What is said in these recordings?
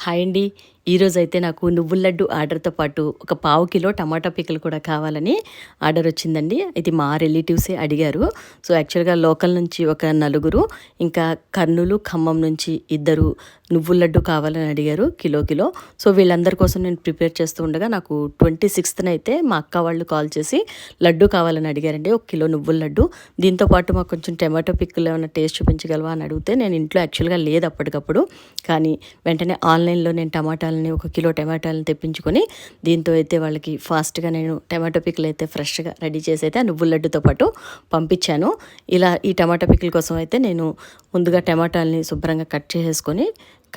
Hi అండి. ఈరోజైతే నాకు నువ్వుల లడ్డు ఆర్డర్తో పాటు ఒక పావు కిలో టమాటా పిక్కలు కూడా కావాలని ఆర్డర్ వచ్చిందండి. అయితే మా రిలేటివ్సే అడిగారు. సో యాక్చువల్గా లోకల్ నుంచి ఒక నలుగురు ఇంకా కర్నూలు ఖమ్మం నుంచి ఇద్దరు నువ్వుల లడ్డు కావాలని అడిగారు కిలో కిలో. సో వీళ్ళందరి కోసం నేను ప్రిపేర్ చేస్తూ ఉండగా నాకు ట్వంటీ సిక్స్త్న అయితే మా అక్క వాళ్ళు కాల్ చేసి లడ్డు కావాలని అడిగారండి. ఒక కిలో నువ్వుల లడ్డు. దీంతో పాటు మాకు కొంచెం టమాటో పిక్లు ఏమైనా టేస్ట్ చూపించగలవా అని అడిగితే నేను ఇంట్లో యాక్చువల్గా లేదు అప్పటికప్పుడు. కానీ వెంటనే ఆన్లైన్లో నేను టమాటాలను ఒక కిలో టమాటాలను తెప్పించుకొని దీంతో అయితే వాళ్ళకి ఫాస్ట్గా నేను టమాటో పిక్కులు అయితే ఫ్రెష్గా రెడీ చేసి అయితే ఆ నువ్వుల లడ్డుతో పాటు పంపించాను. ఇలా ఈ టమాటా పిక్కుల కోసం అయితే నేను ముందుగా టమాటాలని శుభ్రంగా కట్ చేసేసుకొని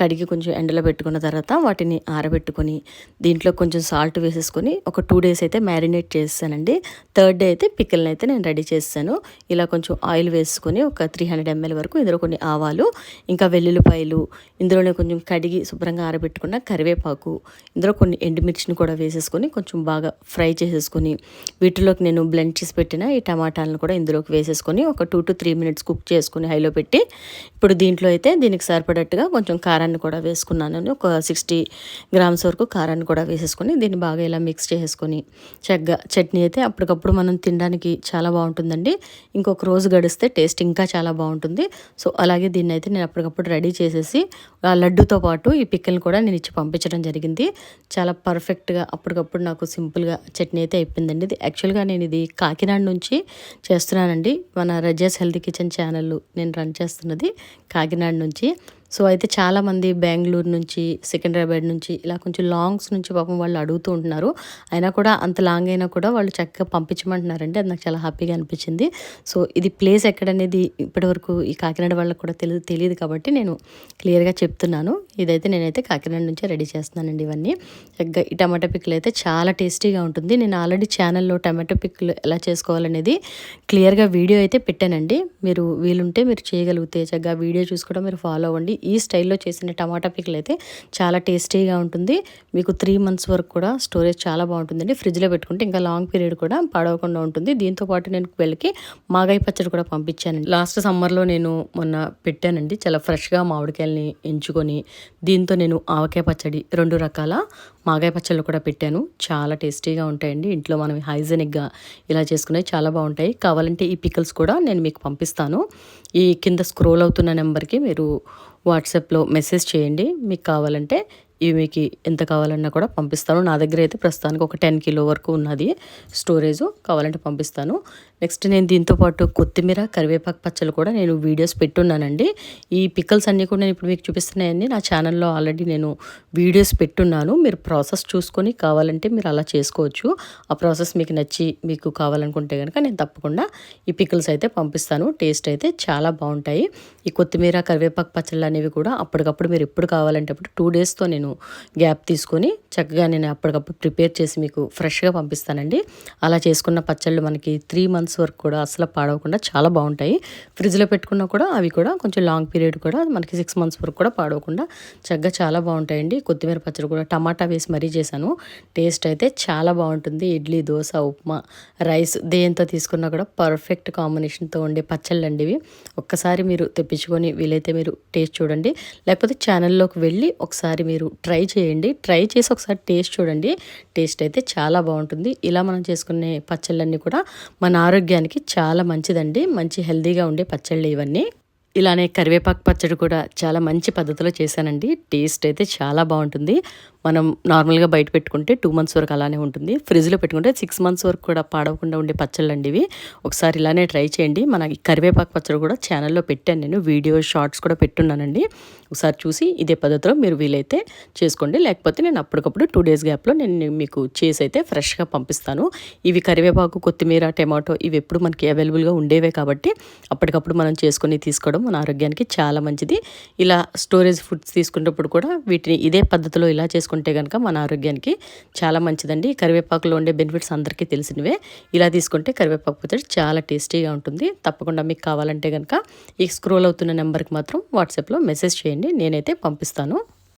కడిగి కొంచెం ఎండలో పెట్టుకున్న తర్వాత వాటిని ఆరబెట్టుకొని దీంట్లో కొంచెం సాల్ట్ వేసేసుకొని ఒక టూ డేస్ అయితే మ్యారినేట్ చేస్తానండి. థర్డ్ డే అయితే పిక్కల్ని అయితే నేను రెడీ చేస్తాను. ఇలా కొంచెం ఆయిల్ వేసుకొని ఒక త్రీ హండ్రెడ్ ఎంఎల్ వరకు ఇందులో కొన్ని ఆవాలు ఇంకా వెల్లుల్లిపాయలు ఇందులోనే కొంచెం కడిగి శుభ్రంగా ఆరబెట్టుకున్న కరివేపాకు ఇందులో కొన్ని ఎండుమిర్చిని కూడా వేసేసుకొని కొంచెం బాగా ఫ్రై చేసేసుకొని వీటిలోకి నేను బ్లెండ్ చేసి పెట్టిన ఈ టమాటాలను కూడా ఇందులోకి వేసేసుకొని ఒక two to three minutes cook చేసుకుని హైలో పెట్టి ఇప్పుడు దీంట్లో అయితే దీనికి సరిపడట్టుగా కొంచెం కారం కారాన్ని కూడా వేసుకున్నాను ఒక సిక్స్టీ గ్రామ్స్ వరకు కారాన్ని కూడా వేసేసుకొని దీన్ని బాగా ఇలా మిక్స్ చేసుకొని చక్కగా చట్నీ అయితే అప్పటికప్పుడు మనం తినడానికి చాలా బాగుంటుందండి. ఇంకొక రోజు గడిస్తే టేస్ట్ ఇంకా చాలా బాగుంటుంది. సో అలాగే దీన్ని అయితే నేను అప్పటికప్పుడు రెడీ చేసేసి ఆ లడ్డుతో పాటు ఈ పిక్కల్ని కూడా నేను ఇచ్చి పంపించడం జరిగింది. చాలా పర్ఫెక్ట్గా అప్పటికప్పుడు నాకు సింపుల్గా చట్నీ అయితే అయిపోయిందండి. ఇది యాక్చువల్గా నేను ఇది కాకినాడ నుంచి చేస్తున్నానండి. మన రజాస్ హెల్తీ కిచెన్ ఛానల్ నేను రన్ చేస్తున్నది కాకినాడ నుంచి. సో అయితే చాలామంది బెంగళూరు నుంచి సికింద్రాబాద్ నుంచి ఇలా కొంచెం లాంగ్స్ నుంచి పాపం వాళ్ళు అడుగుతూ ఉంటున్నారు. అయినా కూడా అంత లాంగ్ అయినా కూడా వాళ్ళు చక్కగా పంపించమంటున్నారండి. అది నాకు చాలా హ్యాపీగా అనిపించింది. సో ఇది ప్లేస్ ఎక్కడనేది ఇప్పటివరకు ఈ కాకినాడ వాళ్ళకి కూడా తెలియదు తెలియదు కాబట్టి నేను క్లియర్గా చెప్తున్నాను. ఇదైతే నేనైతే కాకినాడ నుంచే రెడీ చేస్తున్నానండి ఇవన్నీ. చక్కగా ఈ టమాటో పిక్కులు అయితే చాలా టేస్టీగా ఉంటుంది. నేను ఆల్రెడీ ఛానల్లో టమాటో పిక్కులు ఎలా చేసుకోవాలనేది క్లియర్గా వీడియో అయితే పెట్టానండి. మీరు వీలుంటే మీరు చేయగలిగితే చక్కగా వీడియో చూసుకోవడం మీరు ఫాలో అవ్వండి. ఈ స్టైల్లో చేసిన టమాటా పిక్కలు అయితే చాలా టేస్టీగా ఉంటుంది. మీకు త్రీ మంత్స్ వరకు కూడా స్టోరేజ్ చాలా బాగుంటుందండి. ఫ్రిడ్జ్లో పెట్టుకుంటే ఇంకా లాంగ్ పీరియడ్ కూడా పడవకుండా ఉంటుంది. దీంతో పాటు నేను వెళ్ళకి మాగాయ పచ్చడి కూడా పంపించానండి. లాస్ట్ సమ్మర్లో నేను మొన్న పెట్టానండి. చాలా ఫ్రెష్గా మామిడికాయలని ఎంచుకొని దీంతో నేను ఆవకాయ పచ్చడి రెండు రకాల మాగాయ పచ్చళ్ళు కూడా పెట్టాను. చాలా టేస్టీగా ఉంటాయండి. ఇంట్లో మనం హైజెనిక్గా ఇలా చేసుకునేవి చాలా బాగుంటాయి. కావాలంటే ఈ పికల్స్ కూడా నేను మీకు పంపిస్తాను. ఈ కింద స్క్రోల్ అవుతున్న నెంబర్కి మీరు వాట్సాప్లో మెసేజ్ చేయండి. మీకు కావాలంటే ఇవి మీకు ఎంత కావాలన్నా కూడా పంపిస్తాను. నా దగ్గర అయితే ప్రస్తుతానికి ఒక టెన్ కిలో వరకు ఉన్నది. స్టోరేజ్ కావాలంటే పంపిస్తాను. నెక్స్ట్ నేను దీంతో పాటు కొత్తిమీర కరివేపాకు పచ్చలు కూడా నేను వీడియోస్ పెట్టున్నానండి. ఈ పిక్కల్స్ అన్నీ కూడా నేను ఇప్పుడు మీకు చూపిస్తున్నాయండి నా ఛానల్లో ఆల్రెడీ నేను వీడియోస్ పెట్టున్నాను. మీరు ప్రాసెస్ చూసుకొని కావాలంటే మీరు అలా చేసుకోవచ్చు. ఆ ప్రాసెస్ మీకు నచ్చి మీకు కావాలనుకుంటే కనుక నేను తప్పకుండా ఈ పిక్కల్స్ అయితే పంపిస్తాను. టేస్ట్ అయితే చాలా బాగుంటాయి. ఈ కొత్తిమీర కరివేపాకు పచ్చళ్ళు అనేవి కూడా అప్పటికప్పుడు మీరు ఎప్పుడు కావాలంటే అప్పుడు టూ డేస్తో నేను గ్యాప్ తీసుకొని చక్కగా నేను అప్పటికప్పుడు ప్రిపేర్ చేసి మీకు ఫ్రెష్గా పంపిస్తానండి. అలా చేసుకున్న పచ్చళ్ళు మనకి త్రీ మంత్స్ వరకు కూడా అసలు పాడవకుండా చాలా బాగుంటాయి. ఫ్రిడ్జ్లో పెట్టుకున్నా కూడా అవి కూడా కొంచెం లాంగ్ పీరియడ్ కూడా మనకి సిక్స్ మంత్స్ వరకు కూడా పాడవకుండా చక్కగా చాలా బాగుంటాయండి. కొత్తిమీర పచ్చడి కూడా టమాటా వేసి మరీ చేశాను. టేస్ట్ అయితే చాలా బాగుంటుంది. ఇడ్లీ దోశ ఉప్మా రైస్ దేంతో తీసుకున్నా కూడా పర్ఫెక్ట్ కాంబినేషన్తో ఉండే పచ్చళ్ళు అండి ఇవి. ఒక్కసారి మీరు తెప్పించుకొని వీలైతే మీరు టేస్ట్ చూడండి. లేకపోతే ఛానల్లోకి వెళ్ళి ఒకసారి మీరు ట్రై చేయండి. ట్రై చేసి ఒకసారి టేస్ట్ చూడండి. టేస్ట్ అయితే చాలా బాగుంటుంది. ఇలా మనం చేసుకునే పచ్చళ్ళన్నీ కూడా మన ఆరోగ్యానికి చాలా మంచిదండి. మంచి హెల్తీగా ఉండే పచ్చళ్ళు ఇవన్నీ. ఇలానే కరివేపాకు పచ్చడి కూడా చాలా మంచి పద్ధతిలో చేశానండి. టేస్ట్ అయితే చాలా బాగుంటుంది. మనం నార్మల్గా బయట పెట్టుకుంటే టూ మంత్స్ వరకు అలానే ఉంటుంది. ఫ్రిడ్జ్లో పెట్టుకుంటే సిక్స్ మంత్స్ వరకు కూడా పాడవకుండా ఉండే పచ్చళ్ళు అండి ఇవి. ఒకసారి ఇలానే ట్రై చేయండి. మన కరివేపాకు పచ్చడి కూడా ఛానల్లో పెట్టాను నేను. వీడియో షార్ట్స్ కూడా పెట్టున్నానండి. ఒకసారి చూసి ఇదే పద్ధతిలో మీరు వీలైతే చేసుకోండి. లేకపోతే నేను అప్పటికప్పుడు టూ డేస్ గ్యాప్లో నేను మీకు చేసి అయితే ఫ్రెష్గా పంపిస్తాను. ఇవి కరివేపాకు కొత్తిమీర టమాటో ఇవి ఎప్పుడు మనకి అవైలబుల్గా ఉండేవే కాబట్టి అప్పటికప్పుడు మనం చేసుకొని తీసుకోవడం మన ఆరోగ్యానికి చాలా మంచిది. ఇలా స్టోరేజ్ ఫుడ్స్ తీసుకునేటప్పుడు కూడా వీటిని ఇదే పద్ధతిలో ఇలా చేసుకుంటే కనుక మన ఆరోగ్యానికి చాలా మంచిదండి. కరివేపాకులో ఉండే బెనిఫిట్స్ అందరికీ తెలిసినవే. ఇలా తీసుకుంటే కరివేపాకు పచ్చడి చాలా టేస్టీగా ఉంటుంది. తప్పకుండా మీకు కావాలంటే కనుక ఈ స్క్రోల్ అవుతున్న నెంబర్కి మాత్రం వాట్సాప్లో మెసేజ్ చేయండి. నేనైతే పంపిస్తాను.